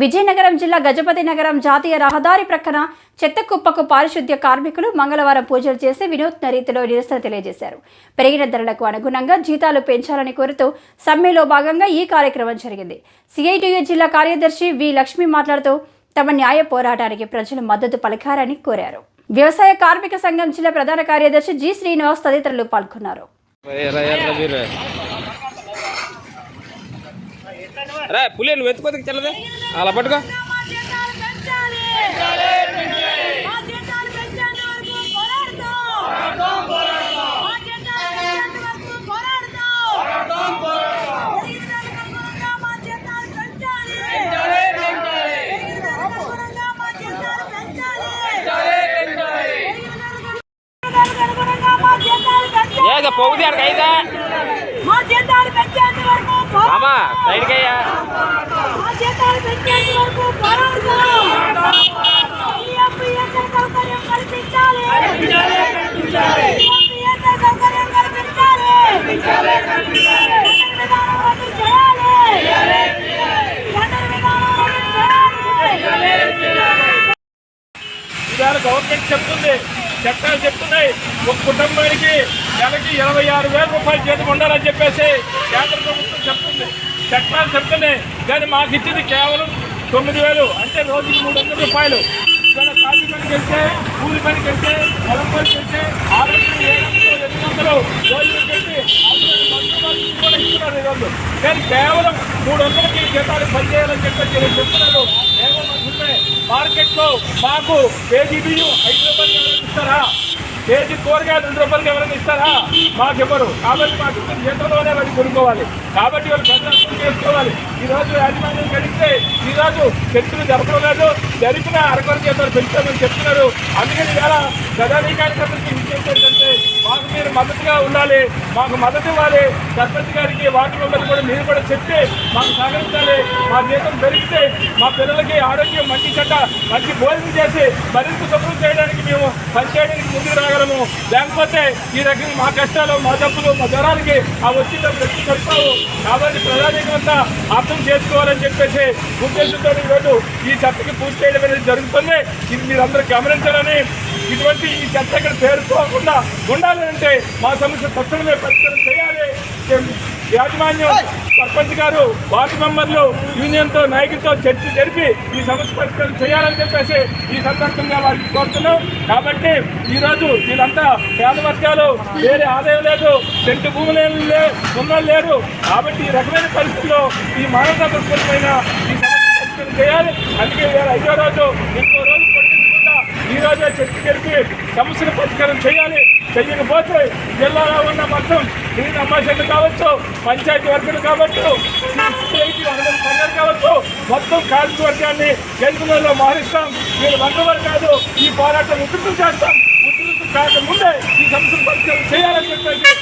విజయనగరం జిల్లా గజపతి నగరం జాతీయ రహదారి ప్రక్కన చెత్త కుప్పకు పారిశుద్ధ్య కార్మికులు మంగళవారం పూజలు చేసి వినూత్న రీతిలో నిరసన తెలియజేశారు. పెరిగిన ధరలకు అనుగుణంగా జీతాలు పెంచాలని కోరుతూ సమ్మెలో భాగంగా ఈ కార్యక్రమం జరిగింది. సిఐటియు జిల్లా కార్యదర్శి వి లక్ష్మి మాట్లాడుతూ తమ న్యాయ పోరాటానికి ప్రజలు మద్దతు పలికారని కోరారు. వ్యవసాయ కార్మిక సంఘం జిల్లా ప్రధాన కార్యదర్శి జి శ్రీనివాస్ తదితరులు పాల్గొన్నారు. రా పులి నువ్వు ఎత్తుకోదకి చెల్లదే. అలా పట్టుకో. గవర్నమెంట్ చెప్తుంది చట్టాలు చెప్తున్నాయి. ఒక కుటుంబానికి నెలకి ఇరవై ఆరు వేల రూపాయలు జీతం ఉండాలని చెప్పేసి కేంద్ర ప్రభుత్వం చెప్తుంది. చట్టాలు చెప్తున్నాయి. కానీ మాకు ఇచ్చింది కేవలం తొమ్మిది వేలు. అంటే రోజుకి మూడు వందల రూపాయలు. ఇక్కడ కాఫీ పనికి వెళ్తే కూలి పనికి వెళ్తే పొలం పనికి వెళ్తే ఆరు వందలు ఏడు వందలు? ఎనిమిది వందలు రోజులకు వెళ్తే కూడా ఇస్తున్నారు ఈరోజు. కానీ కేవలం మూడు వందలకి జీతాలు పనిచేయాలని చెప్పేసి నేను చెప్తున్నాను మార్కెట్లో మాకు కేజీ బియ్యం ఐదు రూపాయలు ఇస్తారా? కేజీ కూరగాయలు రెండు రూపాయలకి ఎవరైనా ఇస్తారా? మాకు ఇవ్వరు కాబట్టి మాకు ఇచ్చిన జీతంలోనే వాళ్ళు కొనుక్కోవాలి. కాబట్టి వాళ్ళు పెద్ద చేసుకోవాలి. ఈరోజు యాజమాన్యం గడిస్తే ఈరోజు చర్చలు జరపడం లేదు. జరిపిన అరకొర జీతాలు పెంచుతామని చెప్తున్నారు. అందుకని ఇవాళ ప్రధానికానికి అందరికీ విజ్ఞప్తి ఏంటంటే మద్దతుగా ఉండాలి మాకు మద్దతు ఇవ్వాలి. సర్పంచ్ గారికి వార్డు మెంబర్లు కూడా మీరు కూడా చెప్తే మాకు సహకరించాలి. మా జీతం పెరిగితే మా పిల్లలకి ఆరోగ్యం మంచి చెడ్డ మంచి భోజనం చేసి మరింత శుభ్రం చేయడానికి మేము పనిచేయడానికి ముందుకు రాగలము. లేకపోతే ఈ రకంగా మా కష్టాలు మా తప్పులు మా జ్వరాలకి ఆ వచ్చిన ప్రతి చెప్తావు కాబట్టి ప్రధానికంతా అర్థం చేసుకోవాలని చెప్పేసి ఉద్దేశంతో ఈరోజు ఈ చట్టకి పూర్తి చేయడం అనేది జరుగుతుంది. ఇది మీరందరూ గమనించాలని ఇటువంటి ఈ చట్ట ఇక్కడ పేరుకోకుండా ఉండాలంటే మా సమస్య తక్షణమే పరిష్కారం చేయాలి. యాజమాన్యం సర్పంచ్ గారు వార్డు మెంబర్లు యూనియన్తో నాయకులతో చర్చ జరిపి ఈ సమస్య పరిష్కారం చేయాలని చెప్పేసి ఈ సందర్భంగా వారికి కోరుతున్నాం. కాబట్టి ఈ రోజు వీళ్ళంతా పేద వర్గాలు వేరే ఆదాయం లేదు సెంటు భూములు ఉన్నోళ్ళు లేరు. కాబట్టి ఈ రకమైన పరిస్థితిలో ఈ మానవ దృక్పథమైన ఈ సమస్య పరిష్కారం చేయాలి. అందుకే ఐదో రోజు ఇంకో రోజు పొడిగించకుండా ఈ చర్చ జరిపి సమస్యను పరిష్కారం చేయాలి. చెయ్యకపోతే జిల్లాలో ఉన్న మొత్తం గ్రీన్ అంబాసిడర్లు కావచ్చు పంచాయతీ వర్గులు కావచ్చు సంఘాలు కావచ్చు మొత్తం కార్మిక వర్గాన్ని గెలుపులలో మారుస్తాం. మీరు వంటవారు కాదు ఈ పోరాటం ఉధృతం చేస్తాం. ఉధృతం కాకముందే ఈ సమస్యను పరిష్కారం చేయాలని చెప్పేసి